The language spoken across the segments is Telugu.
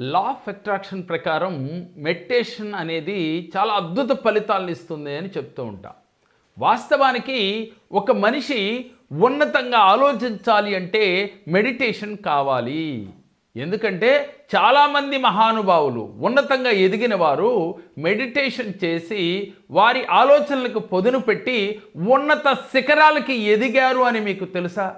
లా ఆఫ్ అట్రాక్షన్ ప్రకారం మెడిటేషన్ అనేది చాలా అద్భుత ఫలితాలను ఇస్తుంది అని చెప్తూ ఉంటా. వాస్తవానికి ఒక మనిషి ఉన్నతంగా ఆలోచించాలి అంటే మెడిటేషన్ కావాలి. ఎందుకంటే చాలామంది మహానుభావులు ఉన్నతంగా ఎదిగిన వారు మెడిటేషన్ చేసి వారి ఆలోచనలకు పొదును పెట్టి ఉన్నత శిఖరాలకి ఎదిగారు అని మీకు తెలుసా?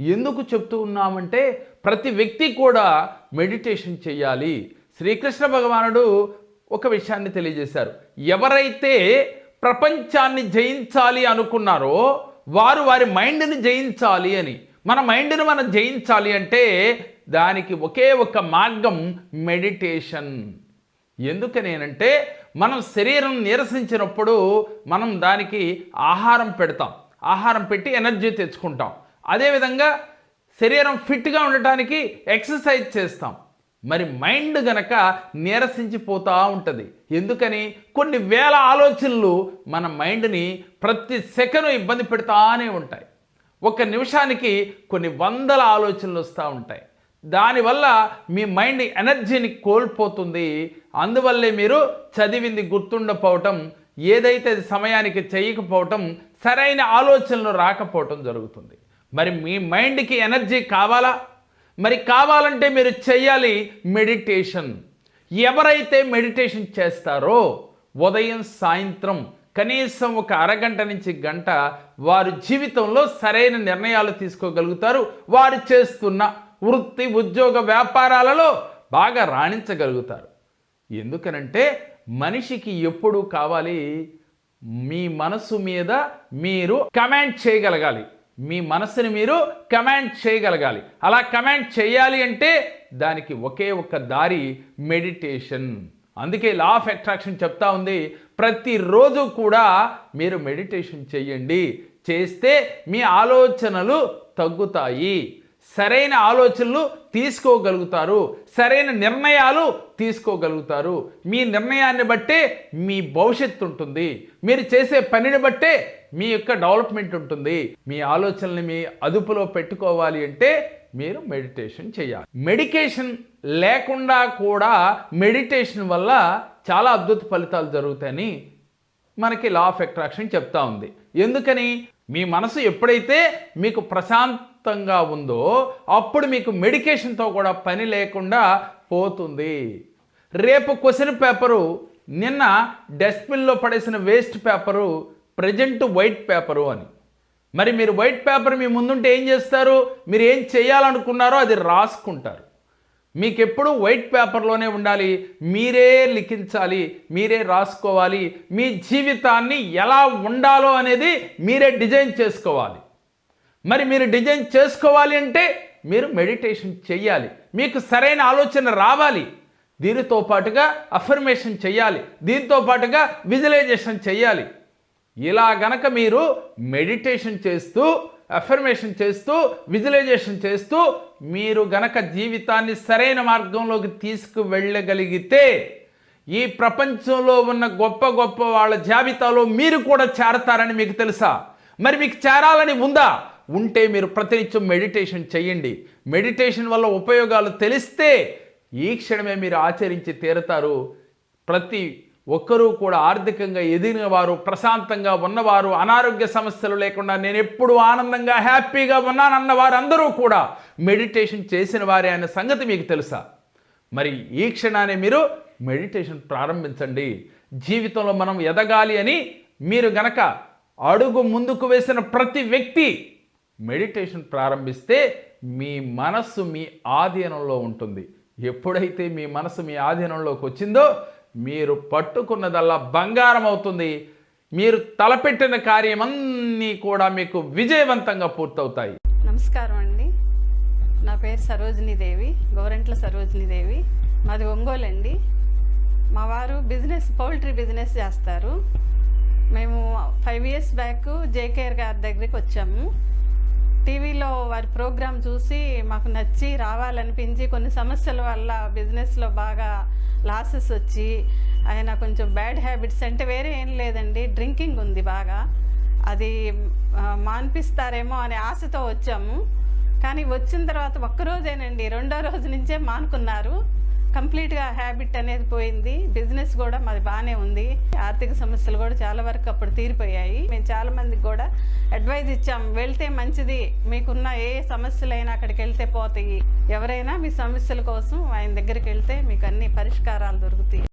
ఎందుకు చెప్తూ ఉన్నామంటే ప్రతి వ్యక్తి కూడా మెడిటేషన్ చేయాలి. శ్రీకృష్ణ భగవానుడు ఒక విషయాన్ని తెలియజేశారు. ఎవరైతే ప్రపంచాన్ని జయించాలి అనుకున్నారో వారు వారి మైండ్ని జయించాలి అని. మన మైండ్ని మనం జయించాలి అంటే దానికి ఒకే ఒక మార్గం మెడిటేషన్. ఎందుకనేనంటే మనం శరీరం నీరసించినప్పుడు మనం దానికి ఆహారం పెడతాం. ఆహారం పెట్టి ఎనర్జీ తెచ్చుకుంటాం. అదేవిధంగా శరీరం ఫిట్గా ఉండటానికి ఎక్సర్సైజ్ చేస్తాం. మరి మైండ్ గనక నీరసించిపోతూ ఉంటుంది. ఎందుకని? కొన్ని వేల ఆలోచనలు మన మైండ్ని ప్రతి సెకను ఇబ్బంది పెడతానే ఉంటాయి. ఒక నిమిషానికి కొన్ని వందల ఆలోచనలు వస్తూ ఉంటాయి. దానివల్ల మీ మైండ్ ఎనర్జీని కోల్పోతుంది. అందువల్లే మీరు చదివింది గుర్తుండపోవటం ఏదైతే సమయానికి చేయకపోవటం సరైన ఆలోచనలు రాకపోవటం జరుగుతుంది. మరి మీ మైండ్కి ఎనర్జీ కావాలా? మరి కావాలంటే మీరు చేయాలి మెడిటేషన్. ఎవరైతే మెడిటేషన్ చేస్తారో ఉదయం సాయంత్రం కనీసం ఒక అరగంట నుంచి గంట వారి జీవితంలో సరైన నిర్ణయాలు తీసుకోగలుగుతారు. వారు చేస్తున్న వృత్తి ఉద్యోగ వ్యాపారాలలో బాగా రాణించగలుగుతారు. ఎందుకనంటే మనిషికి ఎప్పుడు కావాలి? మీ మనసు మీద మీరు కమాండ్ చేయగలగాలి. మీ మనసుని మీరు కమాండ్ చేయగలగాలి. అలా కమాండ్ చేయాలి అంటే దానికి ఒకే ఒక దారి మెడిటేషన్. అందుకే లా ఆఫ్ అట్రాక్షన్ చెప్తా ఉంది. ప్రతిరోజు కూడా మీరు మెడిటేషన్ చేయండి. చేస్తే మీ ఆలోచనలు తగ్గుతాయి. సరైన ఆలోచనలు తీసుకోగలుగుతారు. సరైన నిర్ణయాలు తీసుకోగలుగుతారు. మీ నిర్ణయాన్ని బట్టే మీ భవిష్యత్తు ఉంటుంది. మీరు చేసే పనిని బట్టే మీ యొక్క డెవలప్మెంట్ ఉంటుంది. మీ ఆలోచనల్ని మీ అదుపులో పెట్టుకోవాలి అంటే మీరు మెడిటేషన్ చేయాలి. మెడికేషన్ లేకుండా కూడా మెడిటేషన్ వల్ల చాలా అద్భుత ఫలితాలు జరుగుతాయని మనకి లా ఆఫ్ అట్రాక్షన్ చెప్తా ఉంది. ఎందుకని? మీ మనసు ఎప్పుడైతే మీకు ప్రశాంత ప్రశాంతంగా ఉందో అప్పుడు మీకు మెడికేషన్తో కూడా పని లేకుండా పోతుంది. రేపు క్వశ్చన్ పేపరు నిన్న డస్ట్బిన్లో పడేసిన waste paper present white paper అని. మరి మీరు వైట్ పేపర్ మీ ముందుంటే ఏం చేస్తారు? మీరు ఏం చేయాలనుకున్నారో అది రాసుకుంటారు. మీకు ఎప్పుడు వైట్ పేపర్లోనే ఉండాలి మీరే లిఖించాలి మీరే రాసుకోవాలి మీ జీవితాన్ని ఎలా ఉండాలో అనేది మీరే డిజైన్ చేసుకోవాలి. మరి మీరు డిజైన్ చేసుకోవాలి అంటే మీరు మెడిటేషన్ చేయాలి మీకు సరైన ఆలోచన రావాలి. దీనితో పాటుగా అఫర్మేషన్ చేయాలి దీంతో పాటుగా విజువలైజేషన్ చేయాలి ఇలా గనక మీరు మెడిటేషన్ చేస్తూ అఫర్మేషన్ చేస్తూ విజువలైజేషన్ చేస్తూ మీరు గనక జీవితాన్ని సరైన మార్గంలోకి తీసుకువెళ్ళగలిగితే ఈ ప్రపంచంలో ఉన్న గొప్ప గొప్ప వాళ్ళ జాబితాలో మీరు కూడా చేరతారని మీకు తెలుసా? మరి మీకు చేరాలని ఉందా? ఉంటే మీరు ప్రతినిత్యం మెడిటేషన్ చేయండి. మెడిటేషన్ వల్ల ఉపయోగాలు తెలిస్తే ఈ క్షణమే మీరు ఆచరించి తీరుతారు. ప్రతి ఒక్కరూ కూడా ఆర్థికంగా ఎదిగిన వారు ప్రశాంతంగా ఉన్నవారు అనారోగ్య సమస్యలు లేకుండా నేను ఎప్పుడు ఆనందంగా హ్యాపీగా ఉన్నానన్న వారందరూ కూడా మెడిటేషన్ చేసిన వారే అనే సంగతి మీకు తెలుసా? మరి ఈ క్షణాన్ని మీరు మెడిటేషన్ ప్రారంభించండి. జీవితంలో మనం ఎదగాలి అని మీరు గనక అడుగు ముందుకు వేసిన ప్రతి వ్యక్తి మెడిటేషన్ ప్రారంభిస్తే మీ మనస్సు మీ ఆధీనంలో ఉంటుంది. ఎప్పుడైతే మీ మనసు మీ ఆధీనంలోకి వచ్చిందో మీరు పట్టుకున్నదల్లా బంగారం అవుతుంది. మీరు తలపెట్టిన కార్యమన్నీ కూడా మీకు విజయవంతంగా పూర్తవుతాయి. నమస్కారం అండి. నా పేరు సరోజినీదేవి గోరంట్ల మాది ఒంగోలు అండి. మా వారు బిజినెస్ పౌల్ట్రీ బిజినెస్ చేస్తారు. మేము ఫైవ్ ఇయర్స్ బ్యాక్ జేకేఆర్ గారి దగ్గరికి వచ్చాము. టీవీలో వారి ప్రోగ్రాం చూసి మాకు నచ్చి రావాలనిపించి కొన్ని సమస్యల వల్ల బిజినెస్లో బాగా లాసెస్ వచ్చి ఆయన కొంచెం బ్యాడ్ హ్యాబిట్స్ అంటే వేరే ఏం లేదండి డ్రింకింగ్ ఉంది బాగా. అది మాన్పిస్తారేమో అనే ఆశతో వచ్చాము. కానీ వచ్చిన తర్వాత ఒక్కరోజేనండి రెండో రోజు నుంచే మానుకున్నారు. కంప్లీట్గా హ్యాబిట్ అనేది పోయింది. బిజినెస్ కూడా మాది బాగానే ఉంది. ఆర్థిక సమస్యలు కూడా చాలా వరకు అప్పుడు తీరిపోయాయి. మేము చాలా మందికి కూడా అడ్వైజ్ ఇచ్చాం. వెళ్తే మంచిది. మీకున్న ఏ సమస్యలైనా అక్కడికి వెళ్తే పోతాయి. ఎవరైనా మీ సమస్యల కోసం ఆయన దగ్గరికి వెళ్తే మీకు అన్ని పరిష్కారాలు దొరుకుతాయి.